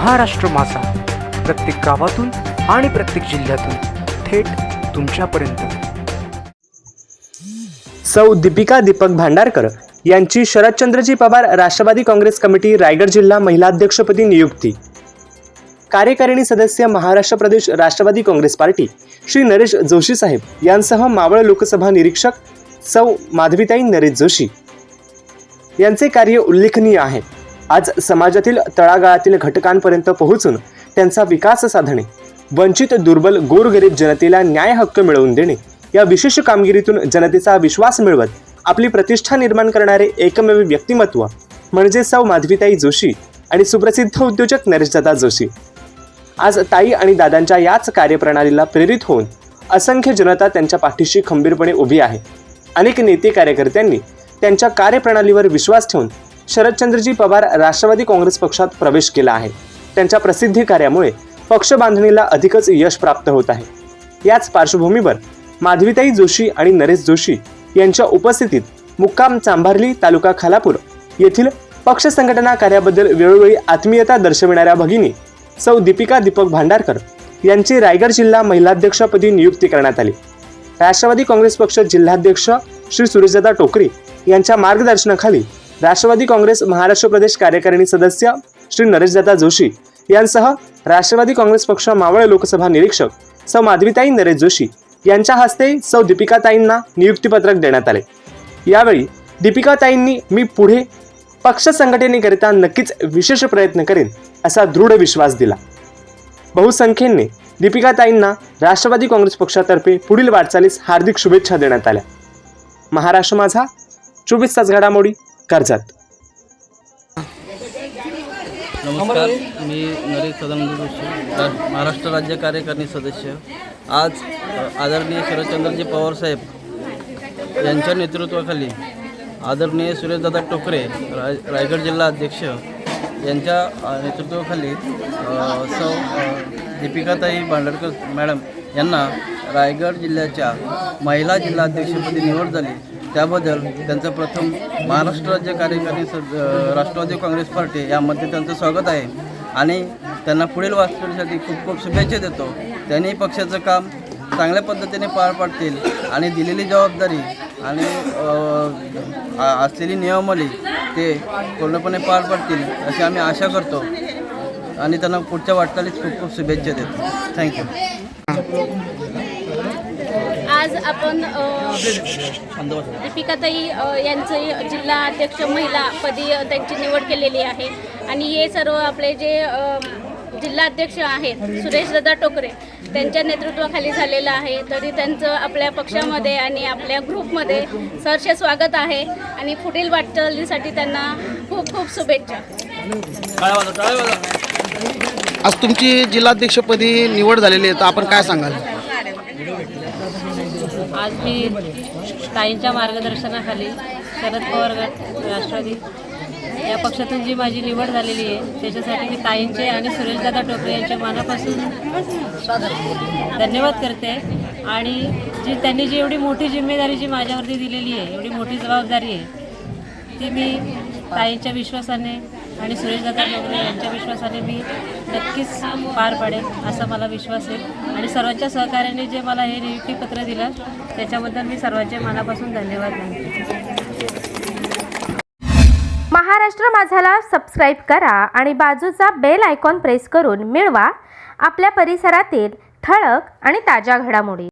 महाराष्ट्र मासा प्रत्येक गावातून आणि प्रत्येक जिल्ह्यातून थेट तुमच्यापर्यंत. सौ दीपिका दीपक भांडारकर यांची शरदचंद्रजी पवार राष्ट्रवादी काँग्रेस कमिटी रायगड जिल्हा महिला अध्यक्षपदी नियुक्ती. कार्यकारिणी सदस्य महाराष्ट्र प्रदेश राष्ट्रवादी काँग्रेस पार्टी श्री नरेश जोशी साहेब यांसह मावळ लोकसभा निरीक्षक सौ माधवीताई नरेश जोशी. यांचे कार्य उल्लेखनीय आहे. आज समाजातील तळागाळातील घटकांपर्यंत पोहोचून त्यांचा विकास साधणे वंचित दुर्बल गोरगरीब जनतेला न्याय हक्क मिळवून देणे या विशेष कामगिरीतून जनतेचा विश्वास मिळवत आपली प्रतिष्ठा निर्माण करणारे एकमेव व्यक्तिमत्व म्हणजे सौ माधवीताई जोशी आणि सुप्रसिद्ध उद्योजक नरेशदादा जोशी. आज ताई आणि दादांच्या याच कार्यप्रणालीला प्रेरित होऊन असंख्य जनता त्यांच्या पाठीशी खंबीरपणे उभी आहे. अनेक नेते कार्यकर्त्यांनी त्यांच्या कार्यप्रणालीवर विश्वास ठेवून शरदचंद्रजी पवार राष्ट्रवादी काँग्रेस पक्षात प्रवेश केला आहे. त्यांच्या प्रसिद्धी कार्यामुळे पक्ष बांधणीला अधिकच यश प्राप्त होत आहे. याच पार्श्वभूमीवर माधवीताई जोशी आणि नरेश जोशी यांच्या उपस्थितीत मुक्काम चांभारली तालुका खालापूर येथील पक्ष संघटना कार्याबद्दल वेळोवेळी आत्मीयता दर्शविणाऱ्या भगिनी सौ दीपिका दीपक भांडारकर यांची रायगड जिल्हा महिलाध्यक्षपदी नियुक्ती करण्यात आली. राष्ट्रवादी काँग्रेस पक्ष जिल्हाध्यक्ष श्री सुरेशदादा टोकरे यांच्या मार्गदर्शनाखाली राष्ट्रवादी काँग्रेस महाराष्ट्र प्रदेश कार्यकारिणी सदस्य श्री नरेशदादा जोशी यांसह राष्ट्रवादी काँग्रेस पक्ष मावळ लोकसभा निरीक्षक सौ माधवीताई नरेश जोशी यांच्या हस्ते सौ दीपिकाताईंना नियुक्तीपत्रक देण्यात आले. यावेळी दीपिकाताईंनी मी पुढे पक्ष संघटनेकरिता नक्कीच विशेष प्रयत्न करेन असा दृढ विश्वास दिला. बहुसंख्येने दीपिकाताईंना राष्ट्रवादी काँग्रेस पक्षातर्फे पुढील वाटचालीस हार्दिक शुभेच्छा देण्यात आल्या. महाराष्ट्र माझा चोवीस तास घडामोडी. कर्जत नमस्कार मी नरेश सदानंद जोशी महाराष्ट्र राज्य कार्यकारिणी सदस्य. आज आदरणीय शरदचंद्रजी पवार साहेब यांच्या नेतृत्वाखाली आदरणीय सुरेशदादा टोकरे राय रायगड जिल्हा अध्यक्ष यांच्या नेतृत्वाखाली सौ दीपिकाताई भांडारकर मॅडम यांना रायगड जिल्ह्याच्या महिला जिल्हाध्यक्षपदी निवड झाली. त्याबद्दल त्यांचं प्रथम महाराष्ट्र राज्य कार्यकारी राष्ट्रवादी काँग्रेस पार्टी यामध्ये त्यांचं स्वागत आहे. आणि त्यांना पुढील वाटचालीसाठी खूप खूप शुभेच्छा देतो. त्यांनी पक्षाचं काम चांगल्या पद्धतीने पार पाडतील आणि दिलेली जबाबदारी आणि असलेली नियमावली ते पूर्णपणे पार पाडतील अशी आम्ही आशा करतो. आणि त्यांना पुढच्या वाटचालीस खूप खूप शुभेच्छा देतो. थँक्यू आज आपण दीपिकाताई यांचे जिल्हा अध्यक्ष महिला पदी त्यांची निवड केलेली आहे. आणि हे सर्व आपले जे जिल्हा अध्यक्ष आहेत सुरेशदादा टोकरे त्यांच्या नेतृत्वाखाली झालेलं आहे. तरी त्यांचं आपल्या पक्षामध्ये आणि आपल्या ग्रुपमध्ये सहर्ष स्वागत आहे. आणि पुढील वाटचालीसाठी त्यांना खूप खूप शुभेच्छा. आज तुमची जिल्हाध्यक्षपदी निवड झालेली आहे तर आपण काय सांगाल? आज मी ताईंच्या मार्गदर्शनाखाली शरद पवार गट राष्ट्रवादी या पक्षातून जी माझी निवड झालेली आहे त्याच्यासाठी मी ताईंचे आणि सुरेशदादा टोपरे यांच्या मनापासून धन्यवाद करते. आणि जी त्यांनी जी एवढी मोठी जिम्मेदारी जी माझ्यावरती दिलेली आहे एवढी मोठी जबाबदारी आहे ती मी ताईंच्या विश्वासाने आणि सुरेश दत्ता डोंगरे यांच्या विश्वासाने मी नक्कीच पार पाडेल असा मला विश्वास आहे. आणि सर्वांच्या सहकार्याने जे मला हे नियुक्तीपत्र दिलं त्याच्याबद्दल मी सर्वांचे मनापासून धन्यवाद मानते. महाराष्ट्र माझाला सबस्क्राईब करा आणि बाजूचा बेल आयकॉन प्रेस करून मिळवा. आपल्या परिसरातील ठळक आणि ताज्या घडामोडी.